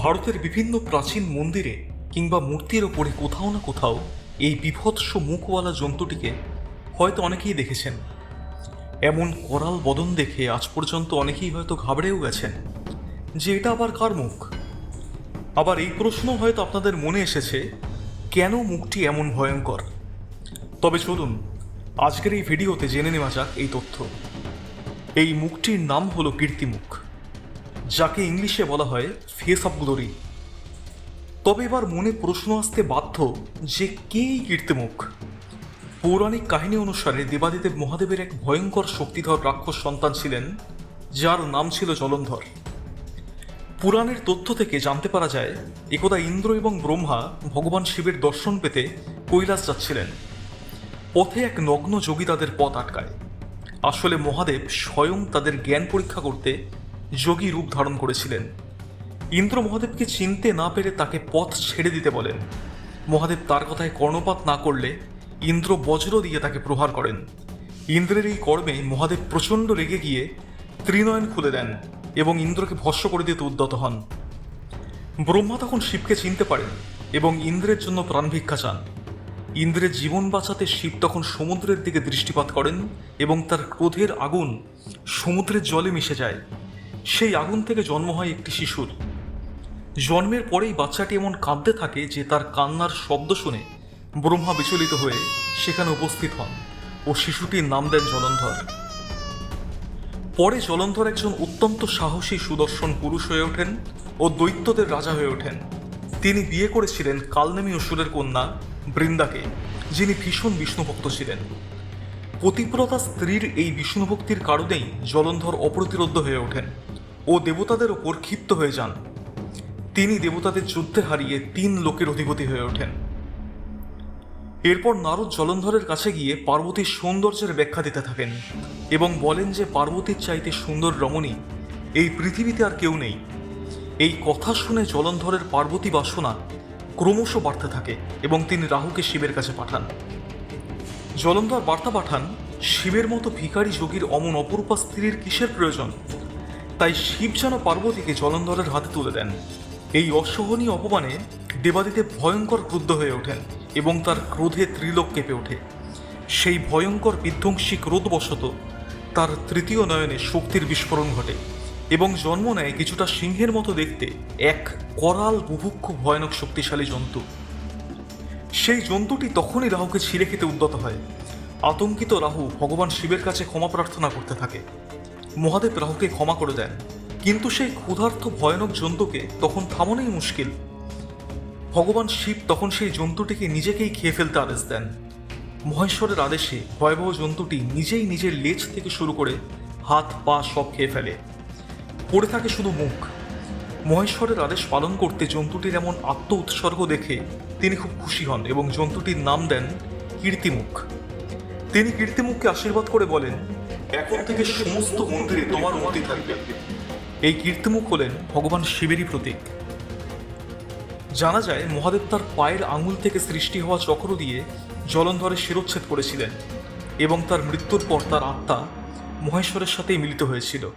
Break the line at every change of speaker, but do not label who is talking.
ভারতের বিভিন্ন প্রাচীন মন্দিরে কিংবা মূর্তির ওপরে কোথাও না কোথাও এই বিভৎস মুখওয়ালা জন্তুটিকে হয়তো অনেকেই দেখেছেন। এমন করাল বদন দেখে আজ পর্যন্ত অনেকেই হয়তো ঘাবড়েও গেছেন যে এটা আবার কার মুখ? আবার এই প্রশ্ন হয়তো আপনাদের মনে এসেছে, কেন মুখটি এমন ভয়ঙ্কর? তবে চলুন, আজকের এই ভিডিওতে জেনে নেওয়া যাক এই তথ্য। এই মুখটির নাম হলো কীর্তিমুখ। যাকে ইংলিশে বলা হয় ফেস অফ গ্লোরি। তবে এবার মনে প্রশ্ন আসতে বাধ্য যে কে এই কীর্তিমুখ? পৌরাণিক কাহিনী অনুসারে দেবাদিদেব মহাদেবের এক ভয়ঙ্কর শক্তিধর রাক্ষস সন্তান ছিলেন, যার নাম ছিল জলন্ধর। পুরাণের তথ্য থেকে জানতে পারা যায়, একদা ইন্দ্র এবং ব্রহ্মা ভগবান শিবের দর্শন পেতে কৈলাস যাচ্ছিলেন। পথে এক নগ্ন যোগী তাদের পথ আটকায়। আসলে মহাদেব স্বয়ং তাদের জ্ঞান পরীক্ষা করতে যোগী রূপ ধারণ করেছিলেন। ইন্দ্র মহাদেবকে চিনতে না পেরে তাকে পথ ছেড়ে দিতে বলেন। মহাদেব তার কথায় কর্ণপাত না করলে ইন্দ্র বজ্র দিয়ে তাকে প্রহার করেন। ইন্দ্রের এই কর্মে মহাদেব প্রচণ্ড রেগে গিয়ে ত্রিনয়ন খুলে দেন এবং ইন্দ্রকে ভস্য করে দিতে উদ্যত হন। ব্রহ্মা তখন শিবকে চিনতে পারেন এবং ইন্দ্রের জন্য প্রাণভিক্ষা চান। ইন্দ্রের জীবন বাঁচাতে শিব তখন সমুদ্রের দিকে দৃষ্টিপাত করেন এবং তার ক্রোধের আগুন সমুদ্রের জলে মিশে যায়। সেই আগুন থেকে জন্ম হয় একটি শিশুর। জন্মের পরেই বাচ্চাটি এমন কাঁদতে থাকে যে তার কান্নার শব্দ শুনে ব্রহ্মা বিচলিত হয়ে সেখানে উপস্থিত হন ও শিশুটির নাম দেন জলন্ধর। পরে জলন্ধর একজন অত্যন্ত সাহসী সুদর্শন পুরুষ হয়ে ওঠেন ও দৈত্যদের রাজা হয়ে ওঠেন। তিনি বিয়ে করেছিলেন কালনেমী অসুরের কন্যা বৃন্দাকে, যিনি ভীষণ বিষ্ণুভক্ত ছিলেন। পতিব্রতা স্ত্রীর এই বিষ্ণুভক্তির কারণেই জলন্ধর অপ্রতিরোধ্য হয়ে ওঠেন। ও দেবতাদের ওপর ক্ষিপ্ত হয়ে যান। তিনি দেবতাদের যুদ্ধে হারিয়ে তিন লোকের অধিপতি হয়ে ওঠেন। এরপর নারদ জলন্ধরের কাছে গিয়ে পার্বতীর সৌন্দর্যের ব্যাখ্যা দিতে থাকেন এবং বলেন যে পার্বতীর চাইতে সুন্দর রমণী এই পৃথিবীতে আর কেউ নেই। এই কথা শুনে জলন্ধরের পার্বতী বাসনা ক্রমশ বাড়তে থাকে এবং তিনি রাহুকে শিবের কাছে পাঠান। জলন্ধর বার্তা পাঠান, শিবের মতো ভিখারি যোগীর অমন অপরূপা স্ত্রীর কিসের প্রয়োজন? তাই শিব যেন পার্বতীকে জলন্ধরের হাতে তুলে দেন। এই অসহনীয় অপমানে দেবাদিদেব ভয়ঙ্কর ক্রুদ্ধ হয়ে ওঠেন এবং তার ক্রোধে ত্রিলোক কেঁপে ওঠে। সেই ভয়ঙ্কর বিধ্বংসী ক্রোধবশত তার তৃতীয় নয়নে শক্তির বিস্ফোরণ ঘটে এবং জন্ম নেয় কিছুটা সিংহের মতো দেখতে এক করাল বুভুক্ষ ভয়ানক শক্তিশালী জন্তু। সেই জন্তুটি তখনই রাহুকে ছিঁড়ে খেতে উদ্যত হয়। আতঙ্কিত রাহু ভগবান শিবের কাছে ক্ষমা প্রার্থনা করতে থাকে। মহাদেব রাহুকে ক্ষমা করে দেন। কিন্তু সেই ক্ষুধার্ত ভয়ানক জন্তুকে তখন থামানোই মুশকিল। ভগবান শিব তখন সেই জন্তুটিকে নিজেকেই খেয়ে ফেলতে আদেশ দেন। মহেশ্বরের আদেশে ভয়াবহ জন্তুটি নিজেই নিজের লেজ থেকে শুরু করে হাত, পা সব খেয়ে ফেলে। পড়ে থাকে শুধু মুখ। মহেশ্বরের আদেশ পালন করতে জন্তুটির এমন আত্ম উৎসর্গ দেখে তিনি খুব খুশি হন এবং জন্তুটির নাম দেন কীর্তিমুখ। তিনি কীর্তিমুখকে আশীর্বাদ করে বলেন এখন থেকে সমস্ত মন্দিরে তোমার মতে থাকবে। এই কীর্তিমুখ হলেন ভগবান শিবেরই প্রতীক। জানা যায় মহাদেব তার পায়ের আঙুল থেকে সৃষ্টি হওয়া চক্র দিয়ে জলন্ধরে শিরোচ্ছেদ করেছিলেন এবং তার মৃত্যুর পর তার আত্মা মহেশ্বরের সাথেই মিলিত হয়েছিল।